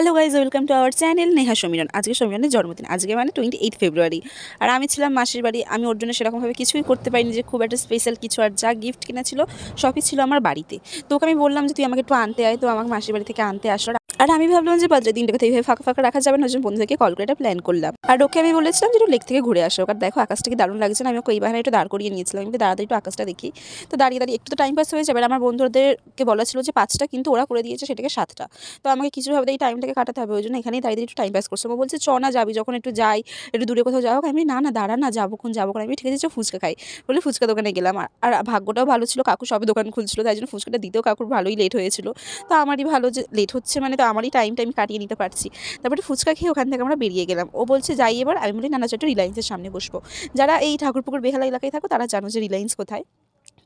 Hello guys welcome to our channel Neha Samiran আজকে সমীরনের জন্মদিন, আজকে মানে টোয়েন্টি এইট ফেব্রুয়ারি আর আমি ছিলাম মাসির বাড়ি, আমি ওর জন্য সেরকমভাবে কিছুই করতে পারিনি যে খুব একটা স্পেশাল কিছু আর যা গিফট কিনা ছিল, সবই ছিল আমার বাড়িতে। তো ওকে আমি বললাম যে তুই আমাকে একটু আনতে আয়, তো আমাকে মাসির বাড়ি থেকে আনতে আসলো আর আমি ভাবলাম যে বাজারে দিনটাকে এইভাবে ফাঁকা ফাঁকা রাখা যাবে না ওই জন্য বন্ধুদেরকে কল করে একটা প্ল্যান করলাম। আর ওকে আমি বলেছিলাম যে লেক থেকে ঘুরে আসো আর দেখো আকাশটা কি দারুণ লাগছে না আমি ওকে এই বাহানে একটু দাঁড় করিয়ে নিয়েছিলাম বলি, দাঁড়াতে একটু আকাশটা দেখি। তো দাঁড়িয়ে দাঁড়িয়ে একটু তো টাইম পাস হয়ে যাবে আমার বন্ধুদেরকে বলা ছিল যে পাঁচটা কিন্তু ওরা করে দিয়েছে সেটাকে সাতটা। তো আমাকে কিছুভাবে এই টাইমটাকে কাটাতে হবে ওই জন্য এখানেই দাঁড়িয়ে একটু টাইম পাস করছে। ও বলছে চ না যাবি যখন একটু যাই একটু দূরে কোথাও যাও আমি না না দাঁড়া না যাব কোন যাব আমি ঠিক আছে ফুচকা খাই। বলে ফুচকা দোকানে গেলাম আর ভাগ্যটাও ভালো ছিল কাকু সবে দোকান খুলছিল তাই জন্য ফুচকাটা দিতেও কাকুর ভালোই লেট হয়েছিল। তো আমারই ভালো যে লেট হচ্ছে মানে তো আমারই টাইমটা আমি কাটিয়ে নিতে পারছি। তারপরে ফুচকা খেয়ে ওখান থেকে আমরা বেরিয়ে গেলাম। ও বলছে, যাই এবার। আমি বলি নানা চল রিলায়েন্সের সামনে বসবো। যারা এই ঠাকুরপুকুর বেহালা এলাকায় থাকো, তারা জানো যে রিলায়েন্স কোথায়।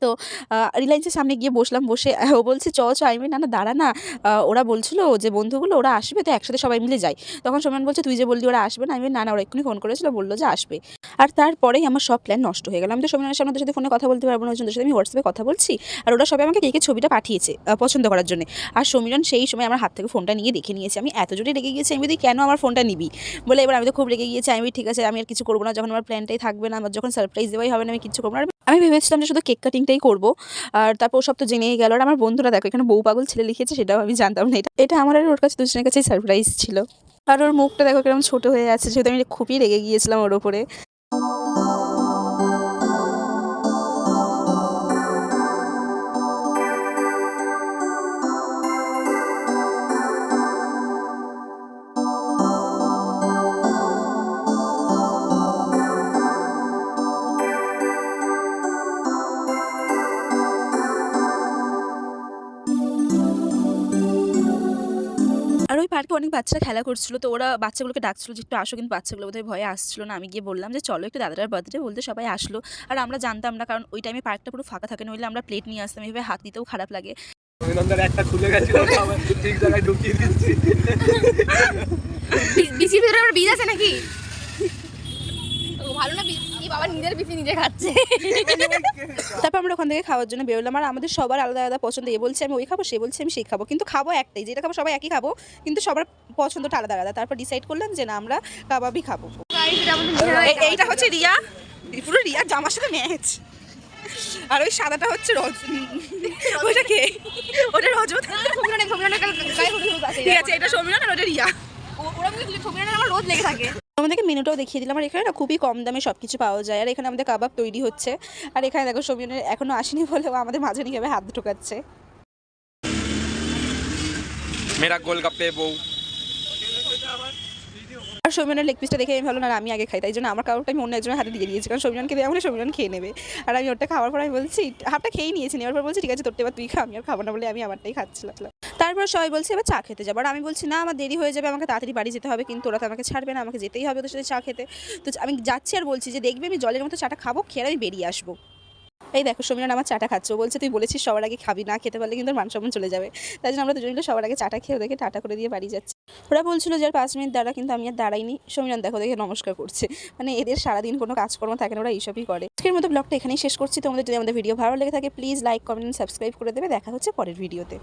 তো রিলায়েন্সের সামনে গিয়ে বসলাম, বসে, ও বলছে, চ চ আমি না না, দাঁড়া না। ওরা বলছিল যে, বন্ধুগুলো, ওরা আসবে। তো একসাথে সবাই মিলে যাই। তখন সোমান বলছে, তুই যে বললি ওরা আসবে না? আমি না না, ওরা এক্ষুনি ফোন করেছিল, বলল যে আসবে। আর তারপরেই আমার সব প্ল্যান নষ্ট হয়ে গেল। আমি তো সামনে ওদের সাথে ফোনে কথা বলতে পারব না ওদের সাথে আমি হোয়াটসঅ্যাপে কথা বলছি। আর ওরা সবাই আমাকে কেকে ছবিটা পাঠিয়েছে পছন্দ করার জন্য। আর সমীরন সেই সময় আমার হাত থেকে ফোনটা নিয়ে দেখে নিয়েছে। আমি এত জোরে রেগে গিয়েছি, আমি বলি, কেন আমার ফোনটা নিবি? বলে এবার আমি তো খুব রেগে গিয়েছি, আমি ঠিক আছে, আমি আর কিছু করব না, যখন আমার প্ল্যানটাই থাকবে না, আমার যখন সারপ্রাইজ দেওয়াই হবে না, আমি কিছু করব না। আমি ভেবেছিলাম যে শুধু কেক কাটিংটাই করব। আর তারপর সব তো জেনেই গেল। আর আমার বন্ধুরা দেখো, এখানে বউ পাগল ছেলে লিখেছে, সেটাও আমি জানতাম না। এটা এটা আমার ওর কাছে দুজনের কাছেই সারপ্রাইজ ছিল। আর ওর মুখটা দেখো কীরকম ছোটো হয়ে আছে যেহেতু আমি খুবই রেগে গিয়েছিলাম ওর ওপরে আর ওই পার্কে অনেক বাচ্চারা খেলা করছিল তো ওরা বাচ্চাগুলোকে ডাকছিল যে একটু আসো কিন্তু বাচ্চাগুলো বোধহয় ভয়ে আসছিল না। আমি গিয়ে বললাম যে চলো একটু দাদার বার্থডে বলতে সবাই আসলো। আর আমরা জানতাম না কারণ ওই টাইমে পার্কটা পুরো ফাঁকা থাকে নইলে আমরা প্লেট নিয়ে আসতাম এইভাবে হাত দিতেও খারাপ লাগে। অভিনন্দন একটা খুলে গেছিল ঠিক জায়গায় ঢুকিয়ে দিচ্ছি। বিচির ভিতরে আবার বীজ আছে নাকি? বাবা নিজের বিচি নিজে খাচ্ছে। তারপর আমরা ওখান থেকে খাওয়ার জন্য বেরোলাম। আর আমাদের সবার আলাদা আলাদা পছন্দ। এ বলছে আমি ওই খাব সে বলছে আমি সেই খাব। কিন্তু খাব একটাই। যেটা খাব সবাই একই খাব। কিন্তু সবার পছন্দটা আলাদা আলাদা। তারপর ডিসাইড করলাম যে না আমরা কাবাবই খাব। এইটা হচ্ছে রিয়া। পুরো রিয়া জামার সাথে ম্যাচ আর ওই সাদাটা হচ্ছে রজ ওইটা কে? ওটা রজত। ঠিক আছে এটা সমীরন আর ওটা রিয়া। ওরা কিন্তু সমীরনের আমার রোজ লেগে থাকে। আমাদেরকে মেনুটাও দেখিয়ে দিলাম। আর এখানে না খুবই কম দামে সব কিছু পাওয়া যায়। আর এখানে আমাদের কাবাব তৈরি হচ্ছে। আর এখানে দেখো সমীরনের এখনও আসেনি বলেও আমাদের মাঝে নিয়ে হাত ঢোকাচ্ছে। মেরা গোলগাপ্পে বউ। আর সৌমিয়নের লেগ পিসটা দেখে আমি ভালো না আমি আগে খাই। তাই জন্য আমার কাউকে আমি অন্য একজনের হাতে দিয়ে দিয়েছি। কারণ সৌমিয়নকে দেওয়া হলে সৌমিয়ন খেয়ে নেবে। আর আমি ওটা খাওয়ার পর আমি বলছি হাফটা খেয়েই নিয়েছি। নেওয়ার পর বলছি ঠিক আছে তোরটা এবার তুই খা। আমি আর খাব না বলে আমি আমারটাই খাচ্ছিলাম। তারপর সবাই বলছে, এবার চা খেতে যাব। আর আমি বলছি, না, আমার দেরি হয়ে যাবে, আমাকে তাড়াতাড়ি বাড়ি যেতে হবে। কিন্তু ওরা তো আমাকে ছাড়বে না, আমাকে যেতেই হবে ওদের সাথে চা খেতে। তো আমি যাচ্ছি আর বলছি যে, দেখবে, আমি জলের মতো চাটা খাব, খেয়ে আমি বেরিয়ে আসব। এই দেখো সমীরন আমার চাটা খাচ্ছে। বলছে, তুই বলেছিস সবার আগে খাবি, না খেতে পারলে কিন্তু মান সম্মান চলে যাবে। তাই জন্য আমরা দুজন সবার আগে চাটা খেয়ে ওদেরকে টাটা করে দিয়ে বাড়ি যাচ্ছি। ওরা বলছিল যে, আর পাঁচ মিনিট দাঁড়া, কিন্তু আমি আর দাঁড়াইনি। সমীরন দেখো, দেখে নমস্কার করছে। মানে এদের সারাদিন কোনো কাজকর্ম থাকে না, ওরা এইসবই করে। আজকের মতো ব্লগটা এখানেই শেষ করছি। তোমাদের যদি আমাদের ভিডিও ভালো লেগে থাকে, প্লিজ লাইক, কমেন্ট, সাবস্ক্রাইব করে দেবে। দেখা হচ্ছে পরের ভিডিওতে।